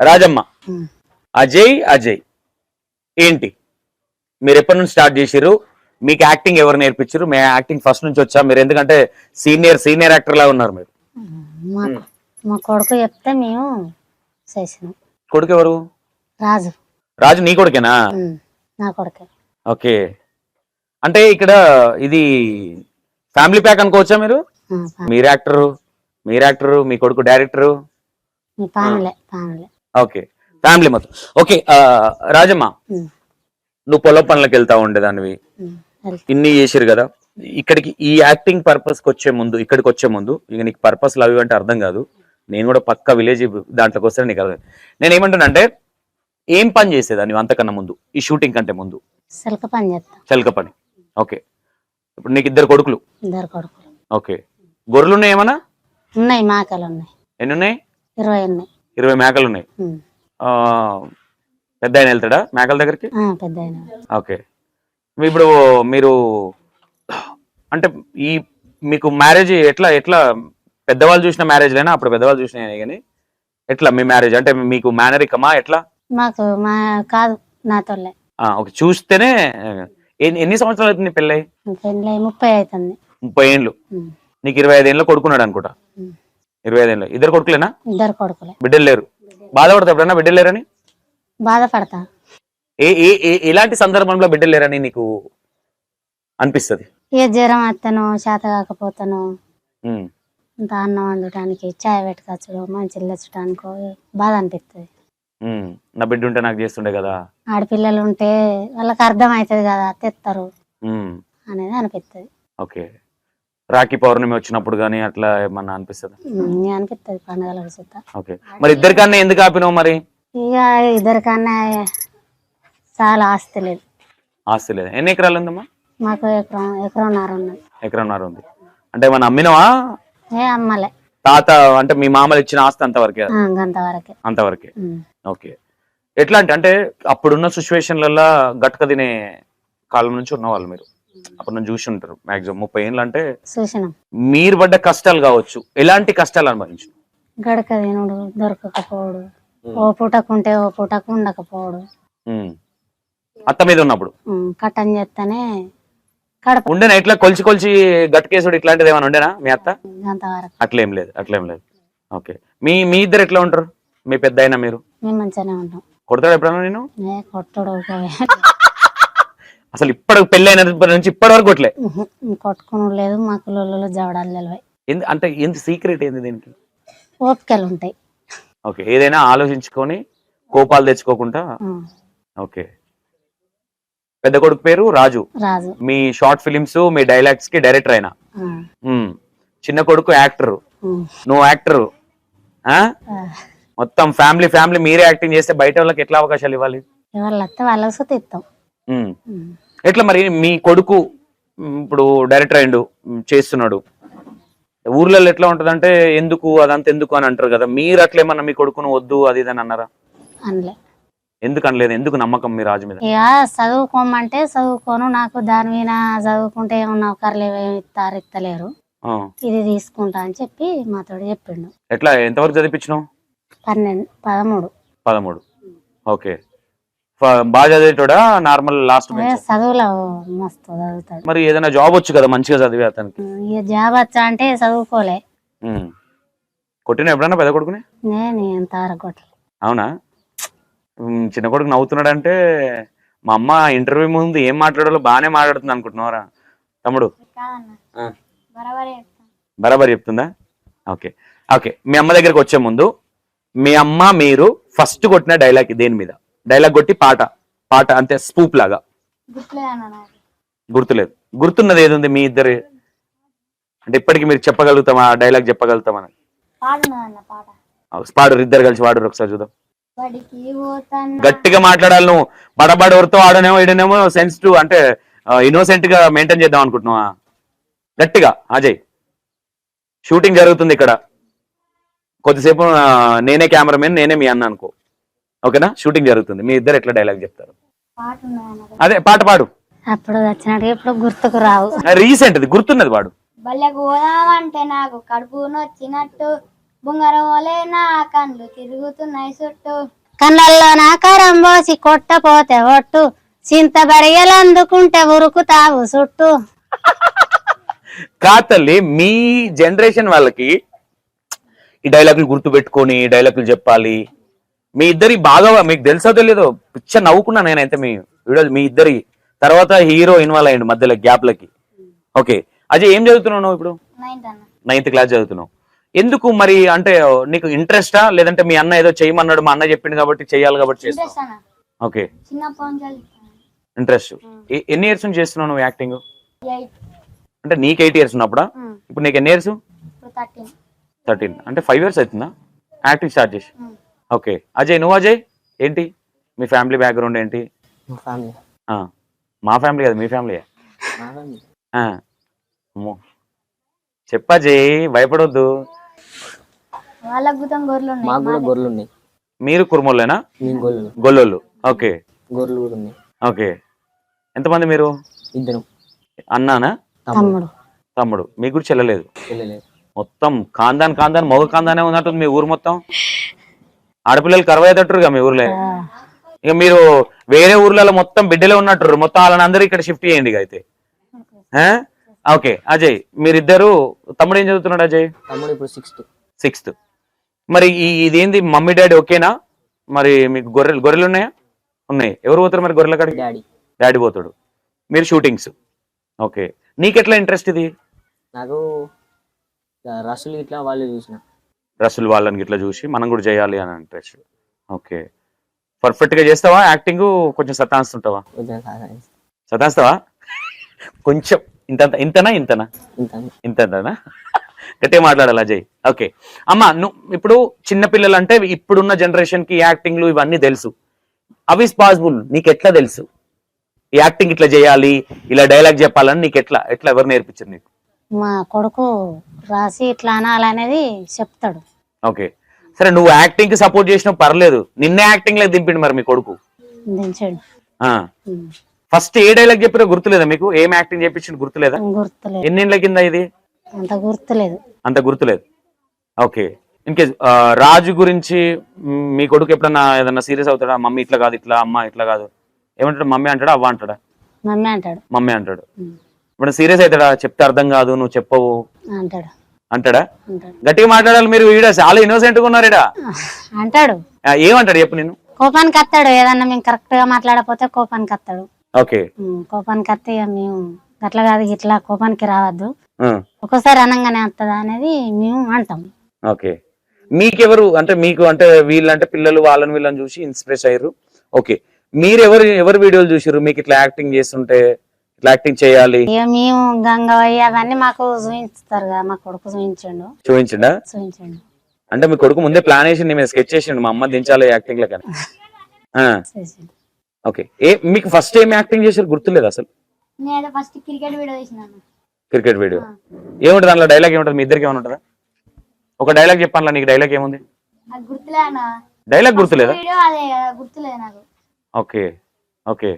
రాజమ్మ. అజయ్ అజయ్. ఏంటి? మీరు ఎప్పటి నుంచి స్టార్ట్ చేసిర్రు? మీకు యాక్టింగ్ ఎవరు నేర్పించారు మేము యాక్టింగ్ ఫస్ట్ నుంచి వచ్చా. మీరు ఎందుకంటే సీనియర్ సీనియర్ యాక్టర్ లా ఉన్నారు మీరు. మా కొడుకు చెప్తే మేము చేసినాం. కొడుకు ఎవరు? రాజు. రాజు నీ కొడుకేనా? నా కొడుకే. ఓకే. అంటే ఇక్కడ ఇది ఫ్యామిలీ ప్యాక్ అనుకోవచ్చా మీరు? మీరు యాక్టరు మీరు యాక్టరు మీ కొడుకు డైరెక్టరు? పానులే పానులే ఓకే. ఫ్యామిలీ మొత్తం. ఓకే రాజమ్మ నువ్వు పొలం పనులకు వెళ్తా ఉండేదానివి. ఇన్ని చేసిరు కదా. ఇక్కడికి ఈ యాక్టింగ్ పర్పస్కి వచ్చే ముందు ఇక్కడికి వచ్చే ముందు ఇక నీకు పర్పస్ అవి అంటే అర్థం కాదు. నేను కూడా పక్క విలేజ్ దాంట్లోకి వస్తే నీకు అర్థం. నేను ఏమంటున్నా అంటే ఏం పని చేసేదా నువ్వు అంతకన్నా ముందు? ఈ షూటింగ్ కంటే ముందు? సిల్క పని చేస్తాం. చలక పని. ఓకే. ఇప్పుడు నీకు ఇద్దరు కొడుకులు? ఇద్దరు కొడుకులు. ఓకే. గొర్రెలు ఉన్నాయి ఏమన్నా? ఉన్నాయి మేకలు ఉన్నాయి. ఎన్ని ఉన్నాయి? ఇరవై ఉన్నాయి ఇరవై మేకలు ఉన్నాయి పెద్ద ఆయన వెళ్తాడా మేకల దగ్గరికి? ఆ, పెద్ద ఆయన. ఓకే. ఇప్పుడు మీరు అంటే ఈ మీకు మ్యారేజ్ ఎట్లా ఎట్లా పెద్దవాళ్ళు చూసిన మ్యారేజ్ లేనా? అప్పుడు పెద్దవాళ్ళు చూసిన కానీ. ఎట్లా మీ మ్యారేజ్ అంటే మీకు మేనరికమా ఎట్లా? మాకు మా కాదు నాతోలే ఆ, ఓకే. చూస్తేనే ఎన్ని సంవత్సరాలు అవుతుంది పెళ్ళై పెళ్ళి ముప్పై అవుతుంది ముప్పై ఏళ్ళు. నీకు ఇరవై ఐదు ఏళ్ళు కొడుకున్నాడు అనుకుంటా. ఇరవై ఐదు ఇద్దరు కొడుకులేనా? ఇద్దరు కొడుకులే. బిడ్డలు లేరు. బాధపడతా ఎప్పుడైనా బిడ్డలు లేరని? బాధపడతా. ఏ ఏ ఏ- ఎలాంటి సందర్భంలో బిడ్డలు లేరని నీకు అనిపిస్తుంది? ఏ జ్వరం వస్తాను చేత కాకపోతాను ఉమ్, ఇంత అన్నం వండటానికి చాయ్ పెట్టుకొచ్చడం మంచి తెచ్చడానికి బాధ అనిపిస్తుంది ఉమ్, నా బిడ్డ ఉంటే నాకు చేస్తుండే కదా? ఆడపిల్లలు ఉంటే వాళ్ళకి అర్థం అవుతుంది కదా తెస్తారు ఉమ్, అనేది అనిపిస్తుంది ఓకే. రాఖీ పౌర్ణమి వచ్చినప్పుడు కానీ అట్లా ఏమన్నా అనిపిస్తుంది? అనిపిస్తుంది పండుగలకు సుతా ఓకే. మరి ఇద్దరికన్నా ఎందుకు ఆపినావు మరి? ఇక ఇద్దరికన్నా చాలా ఆస్తి లేదు. ఆస్తి లేదు. ఎన్ని ఎకరాలు ఉందమ్మా? మాకు ఎకరం ఎకరంన్నర ఉన్నది. ఎకరన్నర ఉంది. అంటే ఏమన్నా అమ్మినవా? ఏ అమ్మలే. తాత అంటే మీ మామలు ఇచ్చిన ఆస్తి అంతవరకే అంతవరకే. ఉమ్. ఓకే. ఎట్లా అంటే అంటే అప్పుడున్న సిచ్యువేషన్లలో గట్క తినే కాలం నుంచి ఉన్నవాళ్ళు మీరు? అప్పుడు నుంచి చూసి ఉంటారు. మాక్సిమం ముప్పై ఏళ్ళు అంటే మీరు పడ్డ కష్టాలు కావచ్చు ఎలాంటి కష్టాలు అనుభవించు? గడక తినుడు దొరకకపోవడు ఓ పూటకుంటే ఓ పూటకు ఉండకపోవడు. అత్త మీద ఉన్నప్పుడు? కట్టం చేస్తేనే కడప ఉండేనా? ఇట్లా కొలిచి కొలిచి గట్కేసుడు ఇట్లాంటిది ఏమైనా ఉండేనా మీ అత్త? అట్లేం లేదు అట్లేం లేదు. ఓకే. మీ మీ ఇద్దరు ఎట్లా ఉంటారు? మీ పెద్ద అయినా మీరు? మేము మంచిగానే ఉంటాం. కొడతాడు ఎప్పుడైనా నేను కొట్టుడు. అసలు ఇప్పటి పెళ్ళైన నుంచి ఇప్పటి వరకు కొట్టుకుని లేదు మాకు లొల్లులు జవడాలు అంటే ఎంత సీక్రెట్ ఏంది దీనికి? ఓపికలు ఉంటాయి. ఓకే ఏదైనా ఆలోచించుకొని కోపాలు తెచ్చుకోకుండా? ఓకే. పెద్ద కొడుకు పేరు రాజు. రాజు. మీ షార్ట్ ఫిలిమ్స్ మీ డైలాగ్స్కి డైరెక్టర్ అయినా. చిన్న కొడుకు యాక్టర్. నువ్వు యాక్టర్. మొత్తం ఫ్యామిలీ ఫ్యామిలీ మీరే యాక్టింగ్ చేస్తే బయట వాళ్ళకి ఎట్లా అవకాశాలు ఇవ్వాలి? వాళ్ళకి సుత ఇస్తాం. ఎట్లా మరి మీ కొడుకు ఇప్పుడు డైరెక్టర్ అయిండు చేస్తున్నాడు. ఊర్లలో ఎట్లా ఉంటదంటే ఎందుకు అదంతా ఎందుకు అని అంటారు కదా. మీరు అట్లా ఏమన్నా మీ కొడుకును వద్దు అది ఇది అని అన్నారా? అనలే. ఎందుకు అనలేదు? ఎందుకు నమ్మకం మీ రాజు మీద? ఇక చదువుకోమంటే చదువుకోను నాకు దాని మీద చదువుకుంటే ఏమన్నా ఒకరు ఏమి ఇస్తారు ఇస్తలేరు ఆ. ఇది తీసుకుంటా అని చెప్పి మాతో చెప్పిండు. ఎట్లా ఎంతవరకు చదివించినావు? పన్నెండు పదమూడు. పదమూడు. ఓకే. బాగా చదివేటోడా నార్మల్ లాస్ట్ ఏ చదువులో మస్తు చదువుతాడు. మరి ఏదైనా జాబ్ వచ్చు కదా మంచిగా చదివే అతనికి? ఇక జాబ్ వచ్చా అంటే చదువుకోలే. ఉమ్. కొట్టిన ఎప్పుడన్నా పెద్ద కొడుకుని? నేను ఎంతవరకు కొట్టలే. అవునా? ఉమ్, చిన్న కొడుకు నవ్వుతున్నాడంటే మా అమ్మ ఇంటర్వ్యూ ముందు ఏం మాట్లాడాలో బాగానే మాట్లాడుతుంది అనుకుంటున్నారా తమ్ముడు. ఆ. బరాబర్ చెప్తుందా? ఓకే. ఓకే. మీ అమ్మ దగ్గరకు వచ్చే ముందు మీ అమ్మ మీరు ఫస్ట్ కొట్టిన డైలాగ్ దేని మీద? డైలాగ్ కొట్టి పాట పాట అంతే స్పూప్ లాగా. గుర్తులేదు. గుర్తున్నది ఏది ఉంది మీ ఇద్దరు? అంటే ఇప్పటికి మీరు చెప్పగలుగుతామా? ఆ డైలాగ్ చెప్పగలుగుతామని పాట. పాడు ఇద్దరు కలిసి వాడు ఒకసారి చూద్దాం. గట్టిగా మాట్లాడాలి నువ్వు. బడబడవరితో ఆడనేమో ఈడనేమో సెన్సిటివ్ అంటే ఇన్నోసెంట్గా మెయింటైన్ చేద్దాం అనుకుంటున్నావా? గట్టిగా అజయ్ షూటింగ్ జరుగుతుంది ఇక్కడ. కొద్దిసేపు నేనే కెమెరామెన్ నేనే మీ అన్న అనుకో. ఓకేనా? షూటింగ్ జరుగుతుంది. మీ ఇద్దరు ఎట్లా డైలాగ్ చెప్తారు? అదే పాట పాడు. అప్పుడు వచ్చినట్టు ఇప్పుడు గుర్తుకు రావు. రీసెంట్ గుర్తున్నది వాడు భలే పోదామంటే నాకు కడుపు నొచ్చినట్టు. బొంగారం వలే నా కళ్ళు తిరుగుతున్నాయి చుట్టూ. కళ్ళల్లో నా కరం పోసి కొట్టపోతే ఒట్టు. చింత బరియలు అందుకుంటే ఉరుకుతావు చుట్టూ. కా తల్లి మీ జనరేషన్ వాళ్ళకి ఈ డైలాగులు గుర్తు పెట్టుకొని ఈ డైలాగులు చెప్పాలి. మీ ఇద్దరి బాగా మీకు తెలుసో తెలియదో పిచ్చ నవ్వుకున్నా నేనైతే మీ వీడియో మీ ఇద్దరి తర్వాత హీరో ఇన్వాల్వ్ అయ్యండి మధ్యలో గ్యాప్లకి. ఓకే. అజయ్ ఏం చదువుతున్నావు నువ్వు ఇప్పుడు? నైన్త్ క్లాస్ చదువుతున్నావు. ఎందుకు మరి అంటే నీకు ఇంట్రెస్టా? లేదంటే మీ అన్న ఏదో చేయమన్నాడు మా అన్న చెప్పిండు కాబట్టి చేయాలి కాబట్టి ఓకే. ఇంట్రెస్ట్. ఎన్ని ఇయర్స్ నుంచి చేస్తున్నావు నువ్వు యాక్టింగ్? అంటే నీకు ఎయిట్ ఇయర్స్ ఉన్నప్పుడా? ఇప్పుడు నీకు ఎన్ని ఇయర్స్? థర్టీన్. అంటే ఫైవ్ ఇయర్స్ అవుతుందా? యాక్టింగ్ స్టార్ట్ చేసి. ఓకే. అజయ్ నువ్వు అజయ్? ఏంటి? మీ ఫ్యామిలీ బ్యాక్గ్రౌండ్ ఏంటి? మా ఫ్యామిలీ. ఆ, మా ఫ్యామిలీ కదా మీ ఫ్యామిలీ. చెప్పజయ్ భయపడొద్దు. వాళ్ళకు గుతం గొర్రెలు ఉన్నాయి మాకు కూడా గొర్రెలు ఉన్నాయి. మీరు కుర్మోళ్ళేనా మేము గొర్రెలు. గొల్లోళ్ళు. ఓకే. గొర్రెలు కూడా ఉన్నాయి. ఓకే. ఎంతమంది మీరు? ఇద్దరు. అన్నానా? తమ్ముడు. తమ్ముడు. మీ గురించి చెల్లలేదు వెళ్ళలేదు. మొత్తం కాందాన్ కాందాన్ మగ కాందానే ఉన్నట్టుంది మీ ఊరు మొత్తం. ఆడపిల్లలు కరవయ్యేటట్టురుగా మీ ఊర్లో. ఇక మీరు వేరే ఊర్లలో మొత్తం బిడ్డలే ఉన్నట్టు మొత్తం వాళ్ళని అందరూ ఇక్కడ షిఫ్ట్ చేయండి ఇక అయితే. ఆ? ఓకే. అజయ్ మీరిద్దరు తమ్ముడు ఏం చదువుతున్నాడు అజయ్? తమ్ముడు ఇప్పుడు సిక్స్త్ సిక్స్త్ మరి ఈ ఇదేంది మమ్మీ డాడీ ఓకేనా? మరి మీకు గొర్రెలు గొర్రెలు ఉన్నాయా? ఉన్నాయి. ఎవరు పోతారు మరి గొర్రెల కాడికి? డాడీ డాడీ పోతాడు. మీరు షూటింగ్స్ ఓకే. నీకెట్లా ఇంట్రెస్ట్ ఇది? నాకు రసులు ఇట్లా వాళ్ళు చూసిన. రసులు వాళ్ళని ఇట్లా చూసి మనం కూడా చేయాలి అని ఇంట్రెస్ట్ ఓకే. పర్ఫెక్ట్గా చేస్తావా? యాక్టింగ్ కొంచెం సతాయిస్తుంటావా? సతాయిస్తావా? కొంచెం. ఇంత ఇంతనా ఇంతనా? ఇంత ఇంతనా గట్టిగా మాట్లాడాలి అజయ్ ఓకే. అమ్మ నువ్వు ఇప్పుడు చిన్న పిల్లలు అంటే ఇప్పుడున్న జనరేషన్కి యాక్టింగ్లు ఇవన్నీ తెలుసు. అవి పాసిబుల్ నీకు ఎట్లా తెలుసు? ఈ యాక్టింగ్ ఇట్లా చేయాలి ఇలా డైలాగ్ చెప్పాలని నీకు ఎట్లా ఎట్లా ఎవరు నేర్పించారు నీకు? మా కొడుకు రాసి ఇట్లా అనాలనేది చెప్తాడు. ఓకే. సరే నువ్వు యాక్టింగ్కి సపోర్ట్ చేసినా పర్లేదు. నిన్నే యాక్టింగ్లో దింపిండు మరి మీ కొడుకు. దించాడు. ఉమ్. ఫస్ట్ ఏ డైలాగ్ చెప్పారో గుర్తులేదా మీకు? ఏం యాక్టింగ్ చేపించింది గుర్తులేదా? గుర్తులేదు. ఎన్నేళ్ళ కింద ఇది? అంత గుర్తులేదు. అంత గుర్తులేదు. ఓకే. ఇన్కేస్ రాజు గురించి మ్, మీ కొడుకు ఎప్పుడన్నా ఏదన్నా సీరియస్ అవుతాడా? మమ్మీ ఇట్లా కాదు ఇట్లా అమ్మ ఇట్లా కాదు. ఏమంటాడు? మమ్మీ అంటాడా? అవ్వ అంటాడా? మమ్మీ అంటాడు. మమ్మీ అంటాడు. ఇప్పుడు సీరియస్ అవుతాడా? చెప్తే అర్థం కాదు నువ్వు చెప్పవు. అంటాడు. గట్టిగా మాట్లాడాలి మీరు ఈడ చాలా ఇన్నోసెంట్గా ఉన్నారు ఈడ అంటాడు ఏమంటాడు చెప్పు నేను కోపానికి వస్తాడు. ఏదన్నా మేము కరెక్ట్గా మాట్లాడకపోతే కోపానికి వస్తాడు. ఓకే. కోపానికి వస్తే మేము అట్లా కాదు ఇట్లా కోపానికి రావద్దు. ఒక్కోసారి అనంగానే వస్తుందా అనేది మేము అంటాం. ఓకే. మీకెవరు అంటే మీకు అంటే వీళ్ళంటే పిల్లలు వాళ్ళని వీళ్ళని చూసి ఇన్స్పిరేషన్ అయ్యారు. ఓకే. మీరు ఎవరు ఎవరు వీడియోలు చూసారు మీకు ఇట్లా యాక్టింగ్ చేస్తుంటే ఇట్లా యాక్టింగ్ చేయాలి? ఇక మేము గంగవయ్య అవన్నీ మాకు చూపించుతారు కదా మా కొడుకు చూపించండు చూపించిండా చూపించండు అంటే మీ కొడుకు ముందే ప్లాన్ వేసి నేను స్కెచ్ చేసిండు మా అమ్మ దించాలి యాక్టింగ్లో కానీ. చేసిండు. ఓకే. ఏ మీకు ఫస్ట్ ఏం యాక్టింగ్ చేశారు గుర్తులేదు అసలు? నేనైతే ఫస్ట్ క్రికెట్ వీడియో తీసినాను క్రికెట్ వీడియో ఏముంటుంది దాంట్లో డైలాగ్ ఏముంటుంది? మీ ఇద్దరికి ఏమైనా ఉంటుందా? ఒక డైలాగ్ చెప్పాను నీకు డైలాగ్ ఏముంది? నాకు గుర్తులే అన్న. డైలాగ్ గుర్తులేదా? వీడియో అదే గుర్తులేదు నాకు. ఓకే. ఓకే.